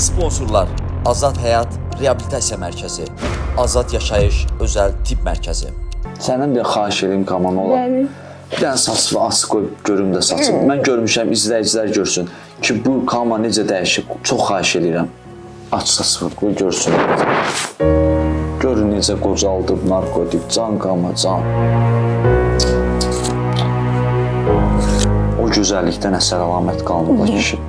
Sponsorlar Azad Həyat Reabilitasiya Mərkəzi, Azad Yaşayış Özəl Tibb Mərkəzi. Səndən bir xahiş edeyim kaman olar. Yəni Bir dənə saçı açıq qoy görüm də saçım. Mən görmüşəm, izləyicilər görsün ki, bu kama necə dəyişib. Çox xahiş edirəm. Aç saçı qoy görsün. Görün necə qocaldıb narkotik, can qama, can. O gözəllikdən əsər əlamət qalmır kişi.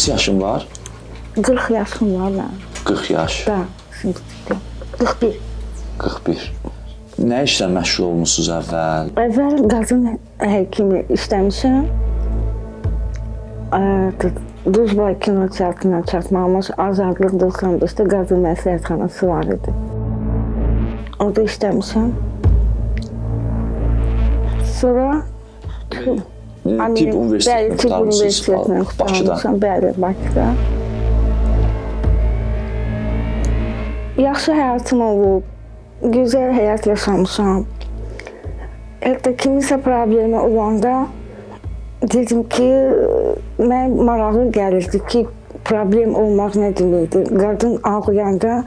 Neçə yaşın var? 40 yaşım var mənim. 40 yaş, Da, şimdi 41. 41. Nə işlə məşğul olmusunuz əvvəl? Əvvəl qadın həkimi işləmişəm. Ə, Duzbay kino teatrına çatmamız Azadlıq 95-də qadın məsləhətxanası var idi. Orada işləmişəm. Sonra Tibb universitetini Bəli, tibb qurtarmısınız universitetini Bakıda. qurtarmışam. Bəli, Bakıda. Yaxşı həyatım olub. Gözəl həyat yaşamışam. Hətta kimisə problemi olanda dedim ki, mən maraqlı gəlirdi ki, problem olmaq nə deməkdir. Qadın ağlayanda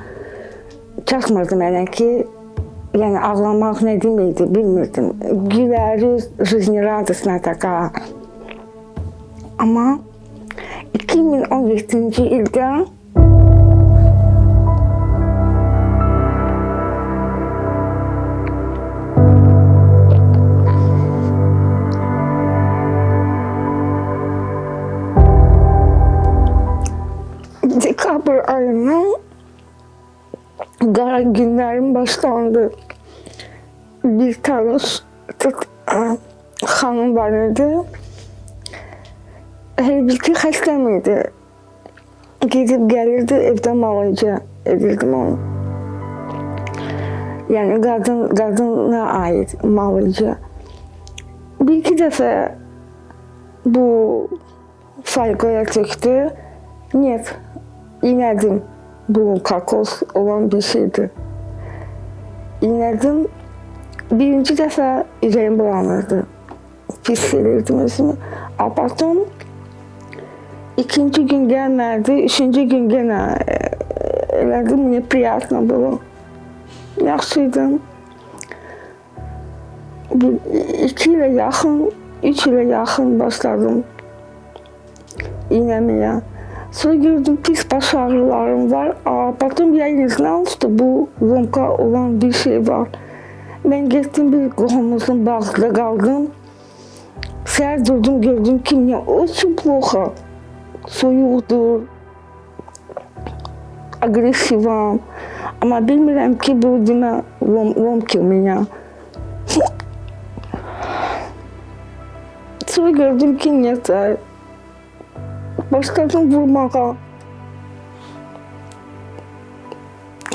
çatmırdı mənə ki, yəni ağlamaq nə deməkdir bilmirdim. Güləriz, жизнерадостная такая. Amma 2017-ci ildə dekabr ayının qara günlərin başlandı. Bir tanış tut- ə, xanım var idi. Elə bil ki, xəstəm idi. Gedib gəlirdi, evdə müalicə edirdim onu. Yəni qadın qadına aid müalicə. Bir iki dəfə bu fayqaya çəkdi. Нет, inedim. Bu kakos olan bir şeydi. İnedim. Birinci dəfə ürəyim bulanırdı. Pis hissedirdim özümü. Abartım. İkinci gün gəlmədi. Üçüncü gün yenə e, elədim. Мне приятно было. Yaxşıydım. Bir, iki ilə yaxın, üç ilə yaxın başladım iğnəməyə. Sonra gördüm pis baş ağrılarım var. Aa, baktım ya ne oldu bu ronka olan bir şey var. Ben gittim bir qohumumuzun bağında kaldım. Səhər durdum gördüm ki мне очень плохо. Soyuqdur. Agresivam. Ama bilmirəm ki bu demə lom, lomki у меня. Sonra gördüm ki нет. Başladım vurmağa.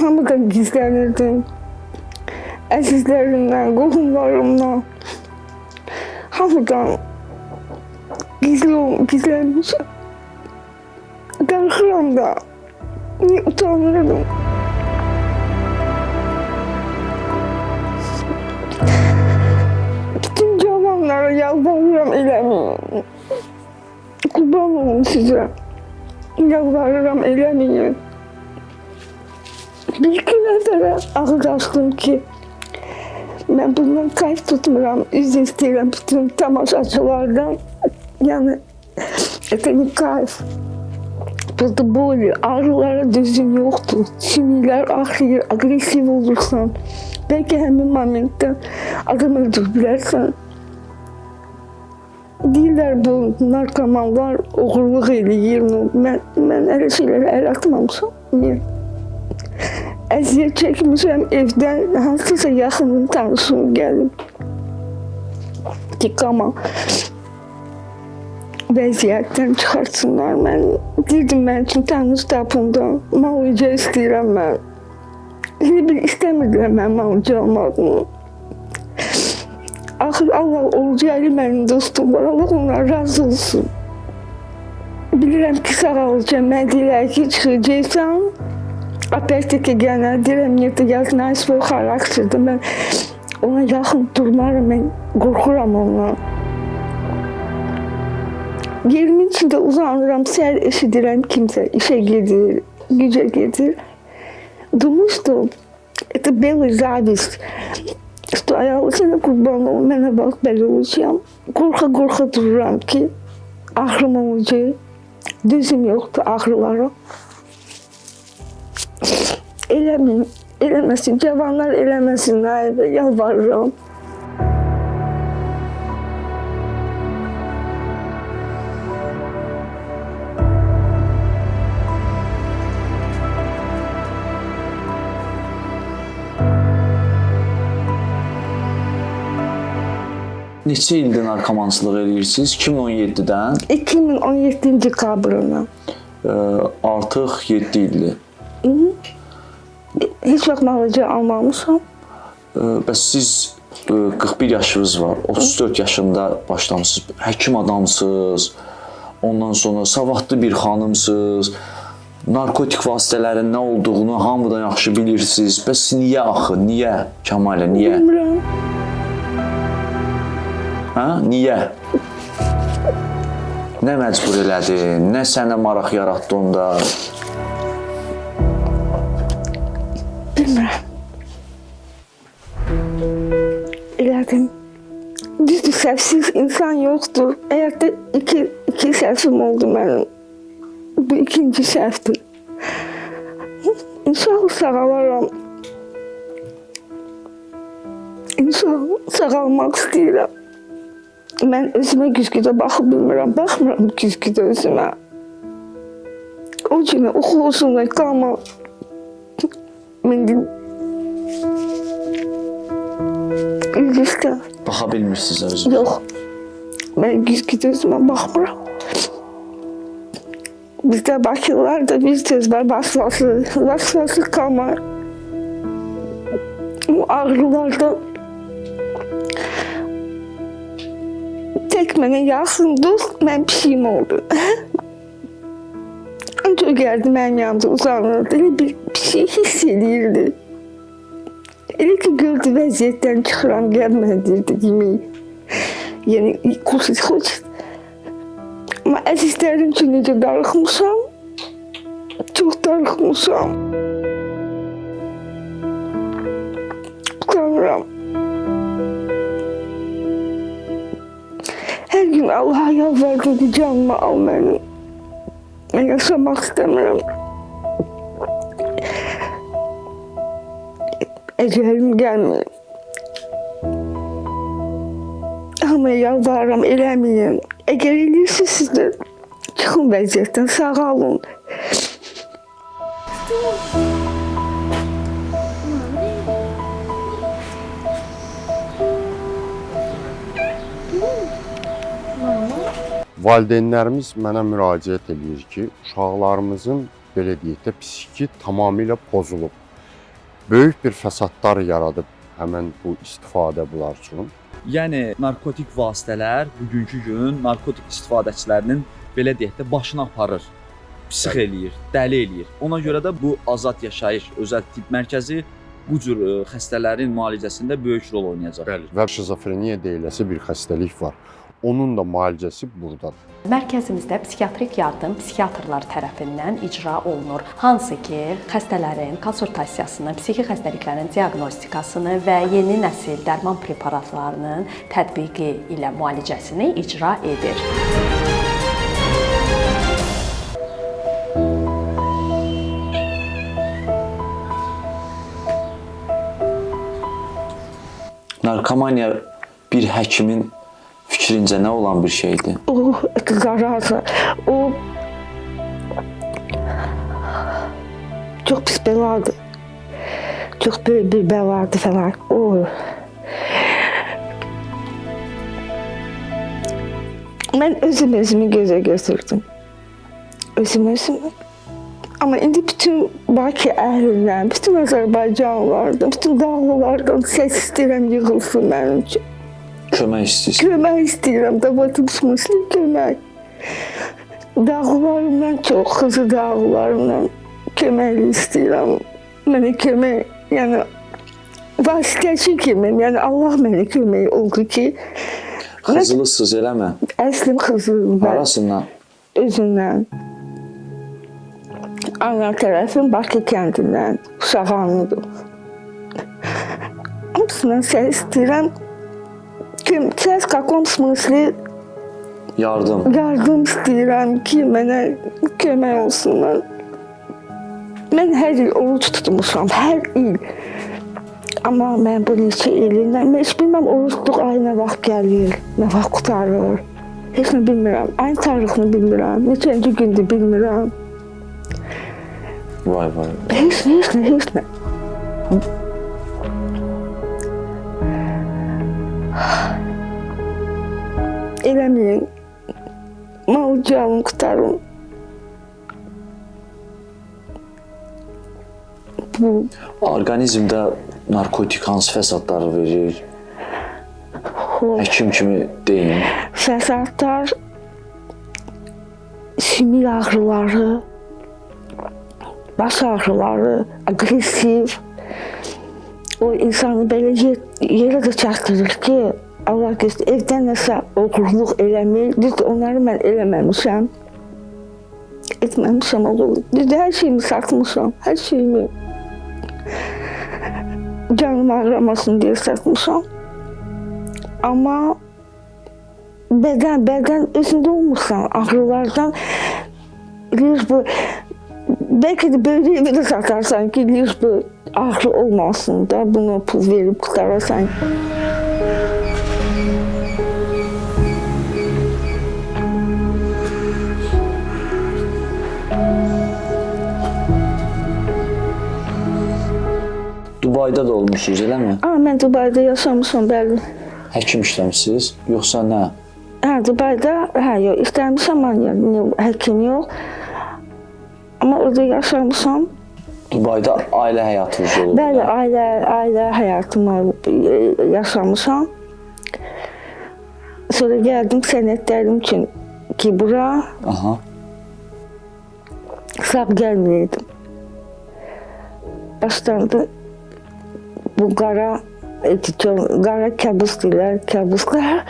Hamıdan gizlənirdim. Əzizlərimdən, qohumlarımdan. Hamıdan gizli gizlənmişəm. Darxıram da. Utanırdım. Bütün cavanlara yalvarıram eləməyin. Kurban olun size. Yalvarırım eləməyin. Bir iki nəfərə ağız açdım ki, mən bundan kayıt tutmuram, üzr istəyirəm bütün tamaşaçılardan. Yəni, это не kayf. Burada boyu, ağrılara düzün yoxdur. Sümüklər axıyır, agresiv olursan. Bəlkə həmin momentdə adam öldür bilərsən. Deyirlər bu narkomanlar oğurluq eləyir. Mən, mən elə şeylərə əl atmamışam. Niyə? Əziyyət çəkmişəm evdən hansısa yaxınım tanışım gəlib. Ki, qama vəziyyətdən çıxartsınlar məni. Dedim mən üçün tanış tapında müalicə istəyirəm mən. Elə bir istəmirdilər mən müalicə almağımı Ax Axır Allah olacaqlı mənim dostum var. Allah ondan razı olsun. Bilirəm ki, sağalacağım. Mən deyirəm ki, çıxacaqsan. Опять-таки gene deyirəm, niyyətə yazına svoj xarakterdir. Mən ona yaxın durmaram. Mən qorxuram ondan. Yerimin içində uzanıram, səhər eşidirəm kimsə işə gedir, gücə gedir. Думаю, это белый зависть. Usta ayağı kurban ol, mənə bax belə olacağım. Qorxa-qorxa dururam ki, axırım olacaq. Düzüm yoxdur axırlara. Eləmin, eləməsin, cavanlar eləməsin, naibə yalvarıram. Neçə ildir narkomançılıq eləyirsiniz? 2017-dən 2017 dekabrına. e, artıq 7 ildir. Heç vaxt müalicə almamışam. E, Bəs siz e, 41 yaşınız var. 34 yaşında başlamısınız. Həkim adamsınız. Ondan sonra savadlı bir xanımsınız. Narkotik vasitələrin nə olduğunu hamıdan yaxşı bilirsiniz. Bəs niyə axı? Niyə? Kəmalə, niyə? Bilmirəm. Hə? Niyə? Nə məcbur elədi? Nə sənə maraq yaratdı onda? Bilmirəm. Elədim. Düzdür, səhvsiz insan yoxdur. Həyatda iki, iki səhvim oldu mənim. Bu ikinci səhvdir. İnşallah sağalaram. İnşallah sağalmaq istəyirəm. Mən özümə güzgüdə baxıb bilmirəm. Baxmıram güzgüdə özümə. O kimi oxuyorsun qalma. Mən İlgişdə. Baxa bilmirsiniz özünüz. Yox. Mən güzgüdə özümə baxmıram. Bizdə Bakılarda bir söz var, vasvası, vasvası qalma. O ağrılarda tek mənə yaxın dost mən pişiyim oldu. Ancaq gəldi mənim yanımda uzanırdı. Elə bir, şey hiss edirdi. Elə ki gördü vəziyyətdən çıxıram, gəlmə deyirdi yemək. Yəni kuşuz xoş. Amma əzizlərim üçün necə darıxmışam. Çox darıxmışam. gün Allah'a yalvar edeceğim al beni. Yaşamak istemiyorum. Ecelim gelmiyor. Ama yalvarırım eləməyin. Eğer eləyirsə siz də çıxın vəziyyətdən sağ olun. Valideynlərimiz mənə müraciət eləyir ki, uşaqlarımızın belə deyək də psixi tamamilə pozulub. Böyük bir fəsadlar yaradıb həmin bu istifadə bunlar üçün. Yəni narkotik vasitələr bugünkü gün narkotik istifadəçilərinin belə deyək də başını aparır. Psix eləyir, dəli eləyir. Ona görə də bu Azad Yaşayış Özəl Tibb Mərkəzi bu cür ə, xəstələrin müalicəsində böyük rol oynayacaq. Bəli. Və şizofreniya deyiləsi bir xəstəlik var. Onun da müalicəsi burdadır. Mərkəzimizdə psixiatrik yardım psixiatrlar tərəfindən icra olunur. Hansı ki, xəstələrin konsultasiyasını, psixi xəstəliklərin diaqnostikasını və yeni nəsil dərman preparatlarının tətbiqi ilə müalicəsini icra edir. Narkomaniya bir həkimin fikrincə nə olan bir şeydir? O zaraza, o çox pis bəladır. Çox böyük bir bəladır falan. O Mən özüm özümü gözə götürdüm. Özüm özümü. Amma indi bütün Bakı əhlindən, bütün Azərbaycanlılardan, bütün dağlılardan səs istəyirəm yığılsın mənim üçün. Kömək istəyirsən. Kömək istəyirəm də batım smıslı kömək. Dağlarımdan çox, Xızı dağlarından kömək istəyirəm. Mənə kömək, yəni vasitəçi kimi, yəni Allah mənə kömək oldu ki, Xızılısınız eləmə. əslim Xızı və Harasından? özündən. Ana tərəfim Bakı kəndindən, Şahanlıdır. Hamısından səs istəyirəm. Kim, səs каком смысле Yardım. yardım istəyirəm ki, mənə kömək olsunlar. Mən hər il oruç tutmuşam, hər il. Amma mən bu neçə ilindən, mən heç bilməm oruçluq ayı nə vaxt gəlir, nə vaxt qutarır. Heç nə bilmirəm, ayın tarixini bilmirəm, neçənci gündür bilmirəm. Vay vay. Heç nə, heç nə, heç nə. Eləməyin. Mal canım qutarım. Bu Orqanizmdə narkotik hansı fəsadları verir? Həkim kimi deyin. fəsadlar, simir ağrıları, baş ağrıları, aqressiv. O insanı belə yer, yerə də çatdırır ki, Allah göstər, evdən nəsə oğurluq eləmir. Düzdür, onları mən eləməmişəm. Etməmişəm oğurluq. Düzdür, hər şeyimi satmışam, hər şeyimi. Canım ağrımasın deyə satmışam. Amma beden beden özünde olmuşsan ağrılardan bir bu belki de böyle bile satarsan ki bir bu ağrı olmasın da bunu pul verip kurtarırsan. Dubayda da olmusunuz, eləmi? Ama ben Dubai'de yaşamışım belli. Həkim işləmisiniz, yoxsa nə? Ha Dubai'de ha yok istemişim ama yani hekim yok. Ama orada yaşamışım. Dubayda ailə həyatınız olub. Bəli, ailə ailə həyatımı e, yaşamışam. Sonra gəldim sənədlərim üçün ki, bura Aha. sağ gəlməyəydim. Başlandı bu qara editör, qara kabus deyirlər, kabuslar.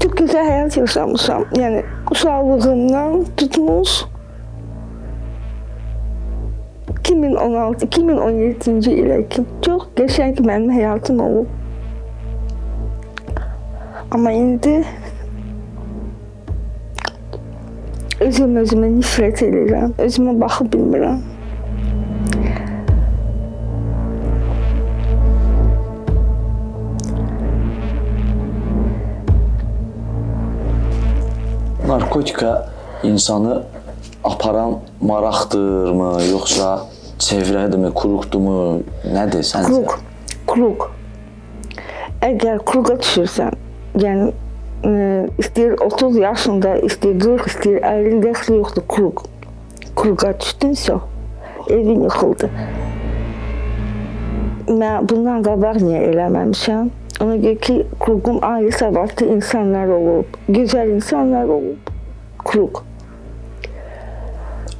Çok güzel hayat yaşamışam. Yani uşaqlığımdan tutmuş 2016, 2017-ci ilə ki, çox qəşəng mənim həyatım olub. Amma indi özüm özümə nifrət edirəm. Özümə baxıb bilmirəm. Narkotika insanı aparan maraqdırmı, yoxsa çevrədirmi, kuruqdurmu, nədir səncə? Krug, krug. Əgər kruga düşürsən, yəni e, istəyir 30 yaşında, istəyir 40, istəyir 50 dəxli yoxdur krug. Kruga düşdünsə, evin yıxıldı. Mən bundan qabaq niyə eləməmişəm? Ona görə ki, krugun ayrı savadlı insanlar olub, gözəl insanlar olub. Krug.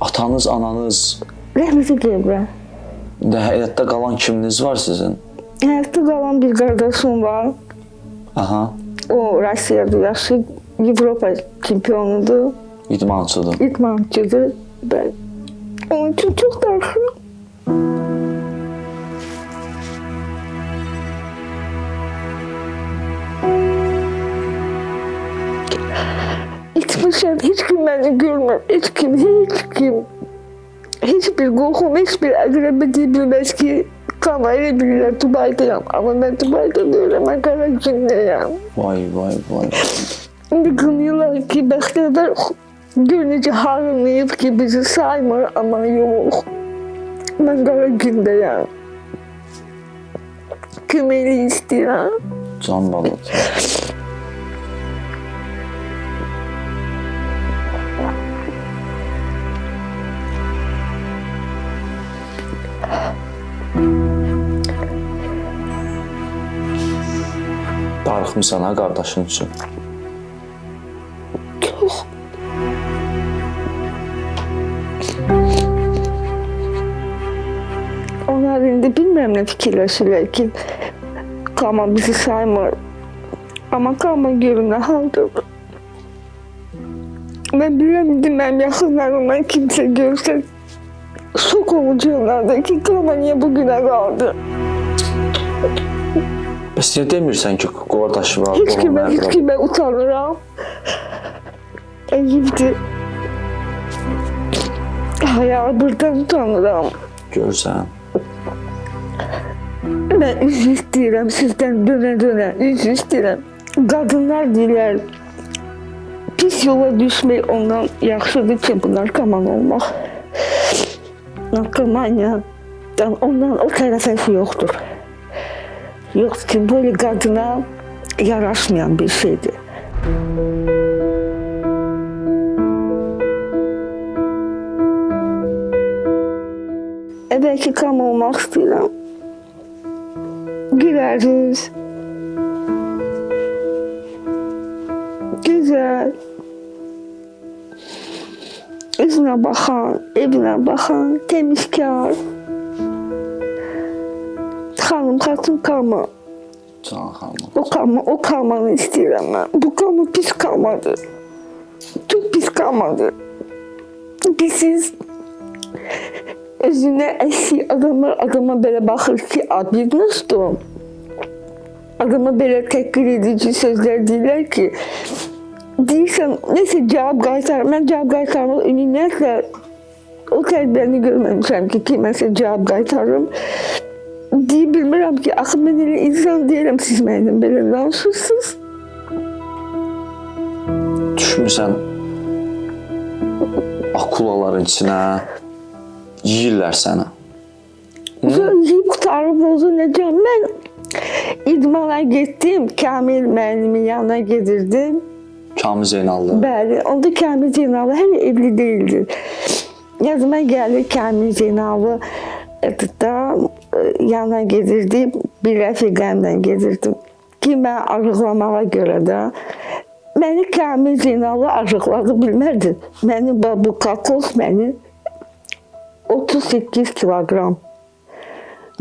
Atanız, ananız, Rəhməti gedirəm. də həyatda qalan kiminiz var sizin? Həyatda qalan bir qardaşım var. Aha, O Rusiyada yaşayır, Avropa çempionudur, idmançıdır. idmançıdır. Ben onun için çok darıxıram. İçmişəm, heç kim məni görmür, heç kim, heç kim. Heç bir qoxum, heç bir əqrəbə deyə bilməz ki, Kama elə bilirlər Dubaydayam. Amma mən Dubayda deyiləm, mən Qaragündəyəm. Vay, vay, vay. İndi qınıyorlar ki, bəxtəvər gör necə harınlayıb ki, bizi saymır, amma yox. Mən qara gündəyəm. Köməkli istəyirəm. Can balığı. Darıxmısan ha qardaşın üçün. Çox. Onlar indi bilmirəm nə fikirləşirlər ki, Kama bizi saymır. Amma Kama görün nə haldadır. Mən bilirəm indi mənim yaxınlarımdan kimsə görsə şok olacaqlar da ki, Kama niyə bu günə qaldı? Niyə demirsən ki, qardaşı var, Heç kimə, heç kimə utanıram. Eyibdir. Hayal buradan utanıram. Görsən. Mən üzr istəyirəm sizdən dönə-dönə, üzr istəyirəm. Qadınlar deyirlər, pis yola düşmək ondan yaxşıdır ki, bunlar kaman olmaq. Narkomaniyadan ondan o tərəfəsi yoxdur. Yox, ki, böyle qadına yaraşmayan bir şeydir. Əvvəlki kam olmaq istəyirəm. Gireriz. Güzel. Üzünə baxan, evinə baxan, temizkar. Xanım, xatun kalma. Can xanım. O kalma, o kalmanı istəyirəm mən. Bu kalma pis kalmadır. Çok pis kalmadır. Pisiz. Özünə əksi adamlar adama belə baxır ki, abidnosdur. Adama belə təhqir edici sözlər deyirlər ki, deyirsən, nəsə cavab qaytar. Mən cavab qaytarmaq ümumiyyətlə o tərbiyəni görməmişəm ki, kiməsə cavab qaytarım. Deyə bilmirəm ki, axı mən elə insan deyirəm, siz mənimlə belə danışırsınız. Düşmüsən akulaların içinə yeyirlər səni. Yeyib qutarıb necəm? Mən idmana getdim, Kamil müəllimin yanına gedirdim. Kamil Zeynallı. Bəli, onda Kamil Zeynallı hələ evli değildi. Yazıma gəldi Kamil Zeynallı da e, yanına gedirdim, bir rəfiqəmlə gedirdim. Ki, mən arıqlamağa görə də məni Kamil Zeynallı arıqladı bilmərdi. Məni bu kakos məni 38 kilogram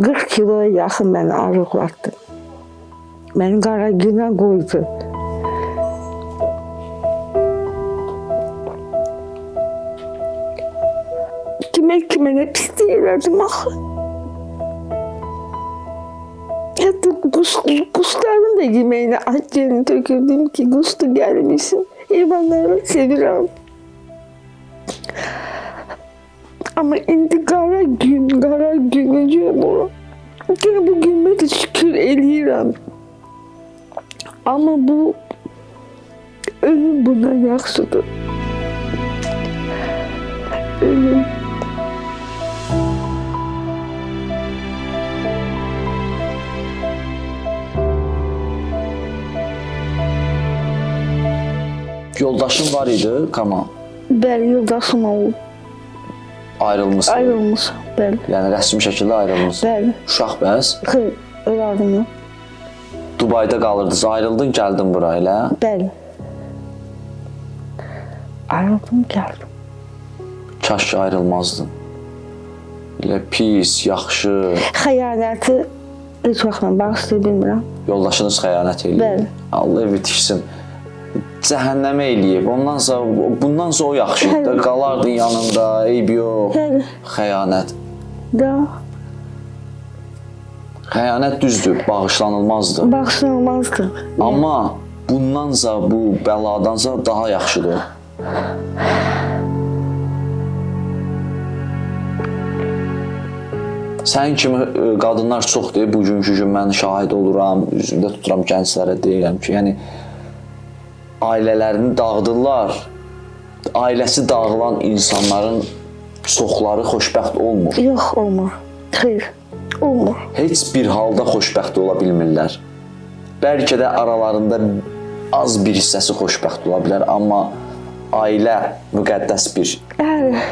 40 kiloya yaxın məni arıqlatdı. Məni qara günə qoydu. Kimə kimə nə pislik elədim axı. Quşların da yeməyinə at yerini tökürdüm ki, quşdu gəlmişsin. Heyvanları sevirəm. Ama indi qara gün, qara gün necə bu? Gene bu günümə də şükür eləyirəm. Amma bu ölüm bundan yaxşıdır. Ölüm. Yoldaşın var idi, Kama. Bəli, yoldaşım olub. Ayrılmısan. Ayrılmış. Bəli, Yəni rəsmi şəkildə ayrılmısan. bəli. Uşaq bəs. Xeyr, ölədim yox. Dubayda qalırdınız, ayrıldın, gəldin bura elə. Bəli. Ayrıldım, gəldim. Kaş ki ayrılmazdın. Elə pis, yaxşı. Xəyanəti heç vaxt mən bağışlaya bilmirəm. Yoldaşınız xəyanət eləyir. Bəli. Allah evi tiksin. Cəhənnəmə eləyib. Ondan sonra bundan sonra o yaxşı. Qalardın yanında, eyb yox. Xəyanət. Da Xəyanət düzdür, bağışlanılmazdır. bağışlanmazdı. Amma bundansa bu bəladansa daha yaxşıdır. Sən kimi e, qadınlar çoxdur. Bugünkü gün mən şahid oluram, üzümdə tuturam gənclərə deyirəm ki, yəni ailələrini dağıdırlar. Ailəsi dağılan insanların çoxları xoşbəxt olmur. Yox, olmur. Xeyr, olmur. heç bir halda xoşbəxt ola bilmirlər. Bəlkə də aralarında az bir hissəsi xoşbəxt ola bilər, amma ailə müqəddəs bir Bəli.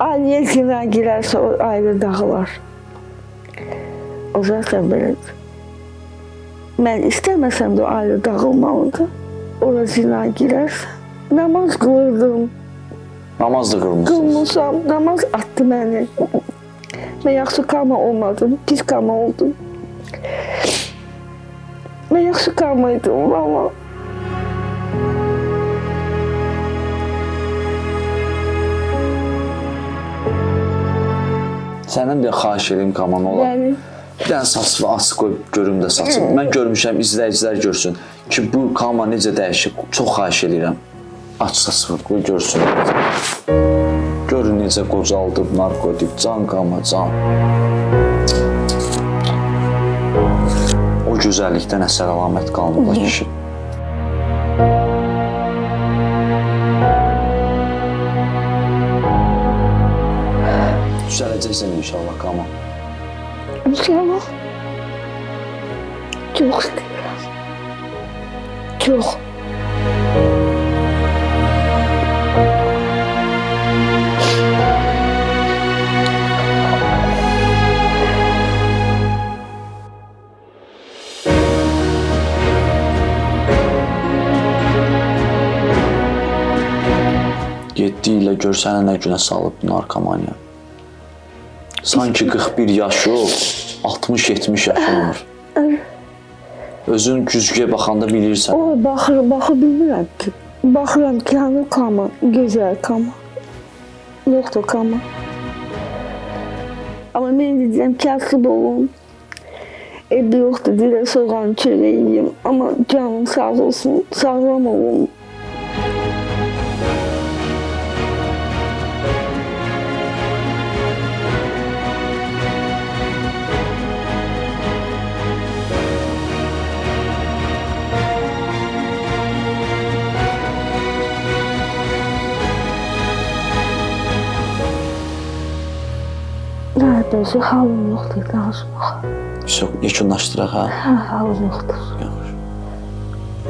Ailəyə zina girərsə o ailə dağılar. O zaten belədir. mən istəməsəm də ayrı dağılmalıdır. Ora zina girərsə. Namaz qılırdım, Namaz da qılmısınız. qılmışam, namaz atdı məni. Mən yaxşı karma olmadım, pis karma oldum. Mən yaxşı karma idim, valla. Səndən bir xahiş edeyim Kaman olar. Yəni, Bir dənə saçımı açıq qoy görüm də saçım. Mən görmüşəm, izləyicilər görsün ki, bu kama necə dəyişib. Çox xahiş edirəm. Aç saçımı qoy görsün. Görün necə qocaldıb narkotik, can kama, can. O gözəllikdən əsər əlamət qalmır da kişi. Düzələcəksən inşallah kama. inşallah. Çox istəyirəm. Çox. Yeddi ilə görsənə nə günə salıb narkomaniya. Sanki 41 yaş yox, 60-70 yaş olur. Özün güzgüyə baxanda bilirsən. O baxır, baxı bilmirəm ki. Baxıram ki, hanı kama, gözəl kama. Yoxdur kama. Amma mən deyəcəm kasıb olum. Evdə yoxdur, dilə soğan çörək yeyim. Canım sağ olsun, sağlam olum. Nərdəsə halım yoxdur, danışmaq. Çox yekunlaşdıraq ha. Hə, halım yoxdur.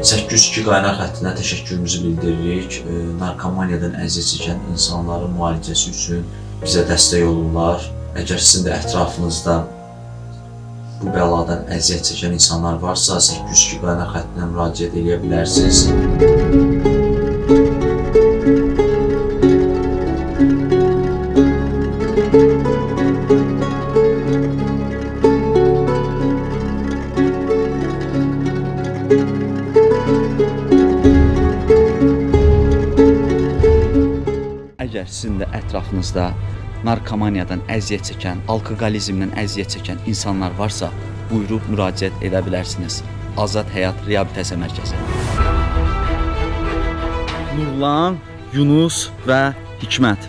802 qaynaq xəttinə təşəkkürümüzü bildiririk. Narkomaniyadan əziyyət çəkən insanların müalicəsi üçün bizə dəstək olurlar. Əgər sizin də ətrafınızda bu bəladan əziyyət çəkən insanlar varsa, 802 qaynaq xəttinə müraciət edə bilərsiniz. Sizin də ətrafınızda narkomaniyadan əziyyət çəkən, alkoqolizmdən əziyyət çəkən insanlar varsa, buyurub müraciət edə bilərsiniz. Azad Həyat Reabilitasiya Mərkəzi. Nurlan, Yunus və Hikmət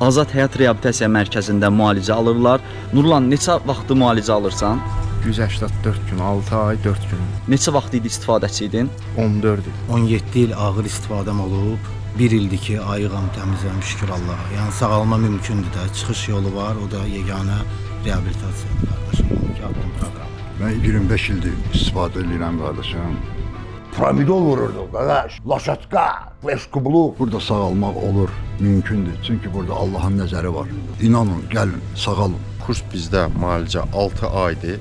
Azad Həyat Reabilitasiya Mərkəzində müalicə alırlar. Nurlan, neçə vaxtı müalicə alırsan? 184 gün, 6 ay, 4 gün, Neçə vaxt idi istifadəçi idin? 14 il. 17 il ağır istifadəm olub. 1 ildir ki, ayığam, təmizəm, şükür Allaha. Yəni sağalma mümkündür də. Çıxış yolu var, o da yeganə reabilitasiyadır qardaşım. 12 addım proqramı. Mən 25 ildir istifadə edirəm qardaşım. Pramidol vururdu qardaş. Laşatka, fleşkublu. Burada sağalmaq olur, mümkündür. Çünki burada Allahın nəzəri var. İnanın, gəlin, sağalın. Kurs bizdə müalicə 6 aydır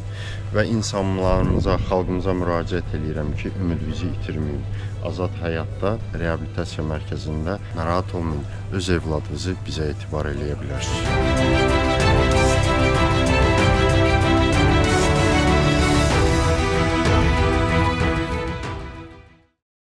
və insanlarımıza, xalqımıza müraciət edirəm ki, ümidinizi itirməyin. Azad Həyatda reabilitasiya mərkəzində narahat olmayın. Öz övladınızı bizə etibar eləyə bilərsiniz.